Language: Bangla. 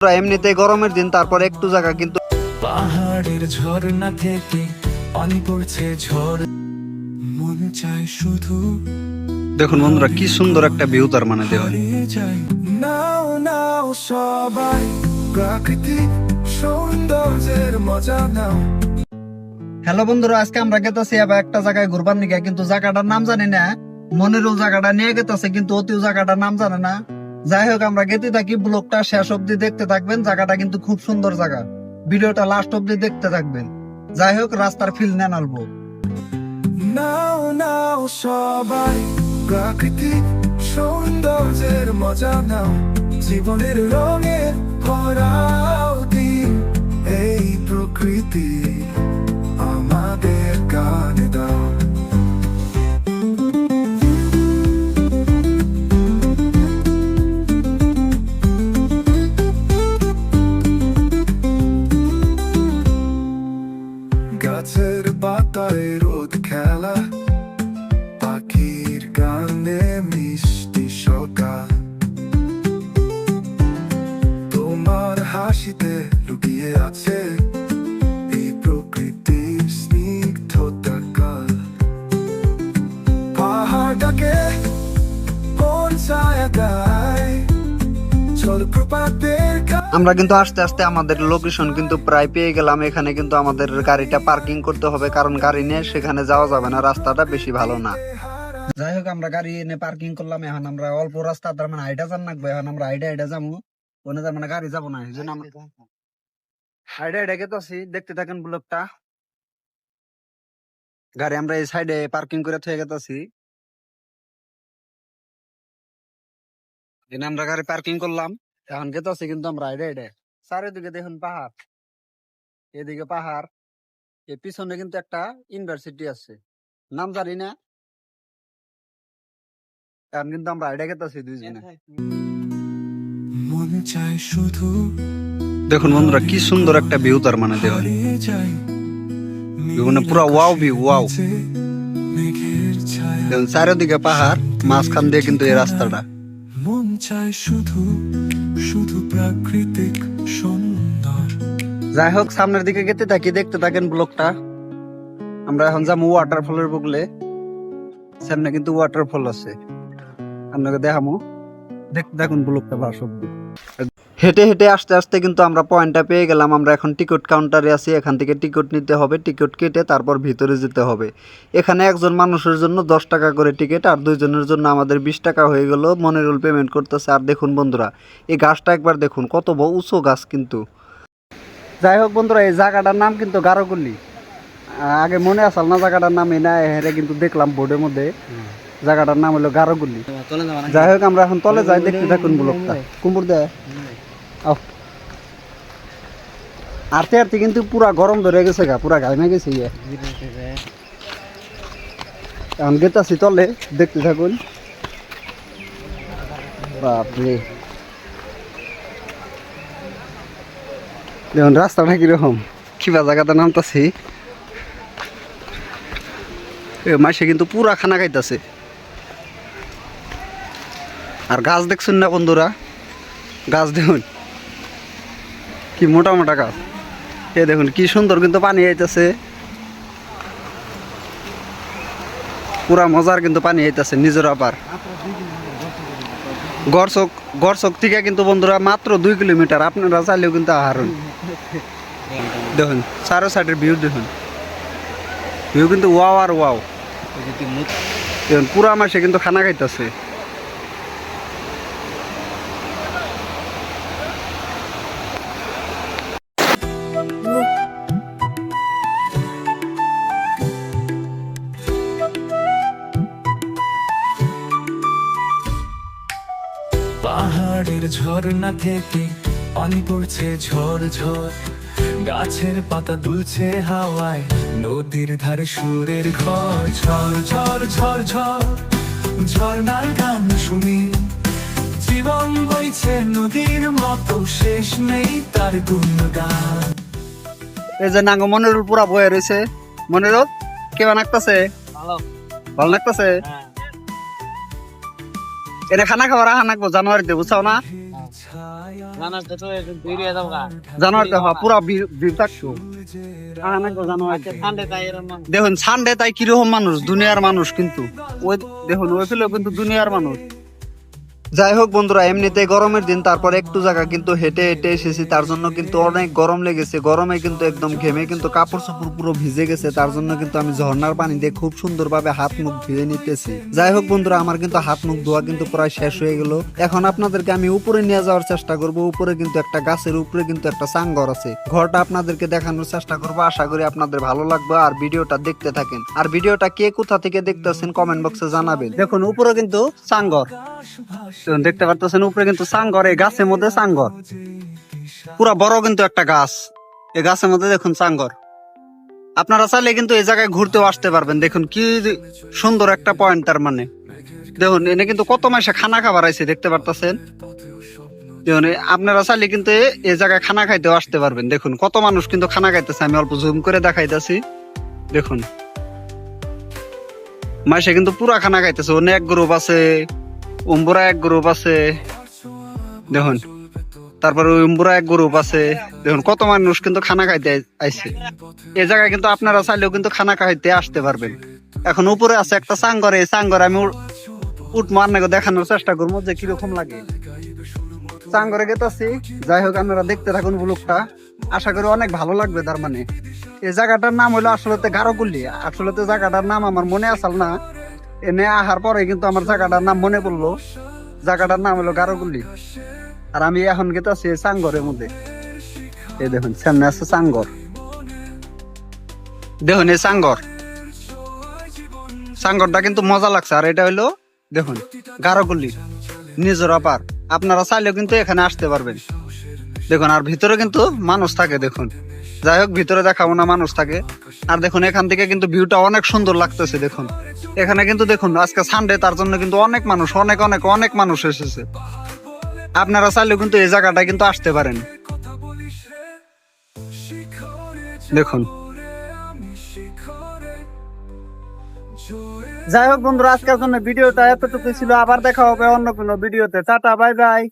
এমনিতে গরমের দিন তারপর একটু জায়গা কিন্তু পাহাড়ের ঝর্ণা থেকে পানি পড়ছে ঝড়। মন চায় শুধু দেখুন বন্ধুরা কি সুন্দর একটা ভিউ তার মানে দেওয়া। নাও নাও সবাই প্রাকৃতিক সৌন্দর্যের মজা নাও। হ্যালো বন্ধুরা আজকে আমরা গেতেছি আবার একটা জায়গায় ঘুরবার নিকে কিন্তু জায়গাটার নাম জানি না। মনিরুল জায়গাটা নিয়ে গেতেছে কিন্তু অতিও জায়গাটার নাম জানে না। যাই হোক, আমরা গেতে থাকি ব্লগটা শেষ অব্দি দেখতে থাকবেন, জায়গাটা কিন্তু খুব সুন্দর জায়গা। ভিডিওটা লাস্ট অব্দি দেখতে থাকবেন। যাই হোক, রাস্তার ফিল নেন আলবো নাও নাও সবাই প্রাকৃতিক সৌন্দর্যের মজা নাও। জীবনের রঙে ভরাও দিন। এই প্রকৃতি আমাদের গানে দাও। তোমার হাসিতে লুকিয়ে আছে আমরা কিন্তু আস্তে আস্তে আমাদের লোকেশন কিন্তু প্রায় পেয়ে গেলাম। এখানে কিন্তু আমাদের গাড়িটা পার্কিং করতে হবে, কারণ গাড়ি নিয়ে সেখানে যাওয়া যাবে না, রাস্তাটা বেশি ভালো না। যাই হোক আমরা গাড়ি এনে পার্কিং করলাম। এখন আমরা অল্প রাস্তা তার মানে আইডা যান লাগবে। এখন আমরা আইডা আইডা যাব ওনে তার মানে গাড়ি যাব না এই জন্য আমরা আইডা আইডা গেতেছি দেখতে থাকেন ব্লকটা গাড়ি আমরা এই সাইডে পার্কিং করে থয়ে গেতেছি এখানে আমরা গাড়ি পার্কিং করলাম। এখন গেতেছি কিন্তু আমরা আইডা আইডা চারিদিকে দেখুন পাহাড়। এদিকে পাহাড়। এর পিছনে কিন্তু একটা ইউনিভার্সিটি আছে। নাম জানি না। এখন কিন্তু আমরা আইডা গেতেছি দুইজনে। মন চায় শুধু দেখুন বন্ধুরা কি সুন্দর একটা ভিউ তার মানে দেওয়া। মানে পুরা ওয়াও ভিউ ওয়াও দেখুন চারিদিকে পাহাড় মাঝখান দিয়ে কিন্তু এই রাস্তাটা। মন চায় শুধু শুধু প্রাকৃতিক সুন্দর। যাই হোক সামনের দিকে গেতে থাকি দেখতে থাকেন ব্লকটা। আমরা এখন যাব ওয়াটারফলের বগলে। সামনে কিন্তু ওয়াটারফল আছে। আপনাকে দেখামো। দেখুন ব্লকটা হেঁটে হেঁটে আস্তে আস্তে কিন্তু আমরা পয়েন্টটা পেয়ে গেলাম। আমরা এখন টিকিট কাউন্টারে আছি। এখান থেকে টিকিট নিতে হবে। টিকিট কেটে তারপর ভিতরে যেতে হবে। এখানে একজন মানুষের জন্য দশ টাকা করে টিকিট আর দুইজনের জন্য আমাদের বিশ টাকা হয়ে গেল। মনিরুল পেমেন্ট করতেছে। আর দেখুন বন্ধুরা এই গাছটা একবার দেখুন। কত বড় উঁচু গাছ কিন্তু। যাই হোক বন্ধুরা এই জায়গাটার নাম কিন্তু গারোগুলি আগে মনে আসল না জায়গাটার নাম এই না হেরে কিন্তু দেখলাম বোর্ডের মধ্যে। জায়গাটার নাম হলো গারোগুলি। যাই হোক, আমরা এখন তলে যাই, দেখতে থাকুন ব্লকটা কুমুর দেয় আরতে আরতে কিন্তু পুরা গরম ধরে গেছে গা, পুরা গাইমে গেছে ইয়ে। এখন গেতাছি তলে, দেখতে থাকুন। বাপরে। দেখুন, রাস্তাটা কীরকম? কিবা জায়গাতে নামতাছি মাসে কিন্তু পুরা খানা খাইতাছে। আর গাছ দেখছেন না বন্ধুরা? গাছ দেখুন। কি মোটা মোটা গাছ। এ দেখুন কি সুন্দর কিন্তু পানি আইতাছে। পুরা মজার কিন্তু পানি আইতাছে নিজের আবার। গড়চক গড়চক থেকে কিন্তু বন্ধুরা মাত্র দুই কিলোমিটার। আপনারা চাইলেও কিন্তু আহারুন দেখুন চারো সাইডের ভিউ দেখুন। ভিউ কিন্তু ওয়াও আর ওয়াও দেখুন পুরা মাসে কিন্তু খানা খাইতেছে। ঝর্ণা থেকে পানি পড়ছে ঝড় ঝড় গাছের পাতা দুলছে হাওয়ায় নদীর ধারে সুরের ঘর। ঝড় ঝড় ঝড় ঝড় ঝর্ণার গান শুনি। জীবন বইছে নদীর মতো শেষ নেই তার গুণগান। এই যে নাঙ্গ মনিরুল পুরা বয়ে রয়েছে। মনিরুল কেমন লাগতেছে? ভালো। লাগতেছে? এনে খানা খাবার আহা নাকবো জানুয়ারিতে বুঝছাও না? পুরা ভিড় দেখুন সানডে তাই কীরকম মানুষ দুনিয়ার মানুষ কিন্তু। ওই দেখুন ওই ফেলেও কিন্তু দুনিয়ার মানুষ যাই হোক বন্ধুরা এমনিতে গরমের দিন, তারপর একটু জায়গা কিন্তু হেঁটে হেঁটে এসেছি, তার জন্য কিন্তু অনেক গরম লেগেছে। গরমে কিন্তু একদম ঘেমে কিন্তু কাপড় চোপড় পুরো ভিজে গেছে, তার জন্য কিন্তু আমি ঝর্ণার পানি দিয়ে খুব সুন্দরভাবে হাত মুখ ধুয়ে নিতেছি। যাই হোক বন্ধুরা, আমার কিন্তু হাত মুখ ধোয়া কিন্তু প্রায় শেষ হয়ে গেল। এখন আপনাদেরকে আমি উপরে নিয়ে যাওয়ার চেষ্টা করব। উপরে কিন্তু একটা গাছের, উপরে কিন্তু একটা চাঙ্গর আছে। ঘরটা আপনাদেরকে দেখানোর চেষ্টা করব, আশা করি আপনাদের ভালো লাগবে। আর ভিডিওটা দেখতে থাকেন। আর ভিডিওটা কে কোথা থেকে দেখতেছেন, কমেন্ট বক্সে জানাবেন। দেখুন, উপরে কিন্তু চাঙ্গর দেখতে পারতেছেন, উপরে কিন্তু সাঙ্গর, এই গাছের মধ্যে চাঙ্গর পুরা বড় কিন্তু একটা গাছ। এই গাছের মধ্যে দেখুন সাঙ্গর। আপনারা চাইলে কিন্তু এই জায়গায় ঘুরতেও আসতে পারবেন। দেখুন কি সুন্দর একটা পয়েন্ট তার মানে। দেখুন, এনে কিন্তু কত মাসে খানা খাবার আইছে, দেখতে পারতেছেন? দেখুন আপনারা চাইলে কিন্তু এই জায়গায় খানা খাইতেও আসতে পারবেন। দেখুন, কত মানুষ কিন্তু খানা খাইতেছে। আমি অল্প জুম করে দেখাইতেছি। দেখুন। মাসে কিন্তু পুরা খানা খাইতেছে। অনেক গ্রুপ আছে। উম্বুরা এক গ্রুপ আছে, দেখুন। তারপরে উম্বুরা এক গ্রুপ আছে, দেখুন, কত মানুষ কিন্তু খানা খাইতে আই- আইছে। এই জায়গায় কিন্তু আপনারা চাইলেও কিন্তু খানা খাইতে আসতে পারবেন। এখন উপরে আছে একটা চাঙ্গর এই চাঙ্গর আমি উঠ- আপনাকে দেখানোর চেষ্টা করব যে কীরকম লাগে। চাঙ্গরে গেতাছি, যাই হোক আপনারা দেখতে থাকুন ব্লগটা আশা করি অনেক ভালো লাগবে তার মানে। এই জায়গাটার নাম হলো আসলে গারোগুল্লি আসলে জায়গাটার নাম আমার মনে আসল না। এনে আহার পরে কিন্তু আমার জায়গাটার নাম মনে পড়ল। জায়গাটার নাম হলো গারোগুল্লি আর আমি এখন গেতাছি এই চাঙ্গরের মধ্যে। এই দেখুন, সামনে আছে চাঙ্গর দেখুন, এই চাঙ্গর চাঙ্গরটা কিন্তু মজা লাগছে। আর এটা হইল দেখুন গারোগুল্লি নিজরা পার আপনারা চাইলেও কিন্তু এখানে আসতে পারবেন। দেখুন, আর ভিতরে কিন্তু মানুষ থাকে, দেখুন। যাই হোক, ভিতরে দেখাবো না মানুষ থাকে। আর দেখুন, এখান থেকে কিন্তু ভিউটা অনেক সুন্দর লাগতেছে, দেখুন। এখানে কিন্তু দেখুন, আজকে সানডে তার জন্য কিন্তু অনেক মানুষ, অনেক অনেক অনেক মানুষ এসেছে। আপনারা চাইলেও কিন্তু এই জায়গাটা কিন্তু আসতে পারেন। দেখুন। যাই হোক বন্ধুরা, আজকের জন্য ভিডিওটা এতটুকু ছিল। আবার দেখা হবে অন্য কোনো ভিডিওতে। Tata, bye bye.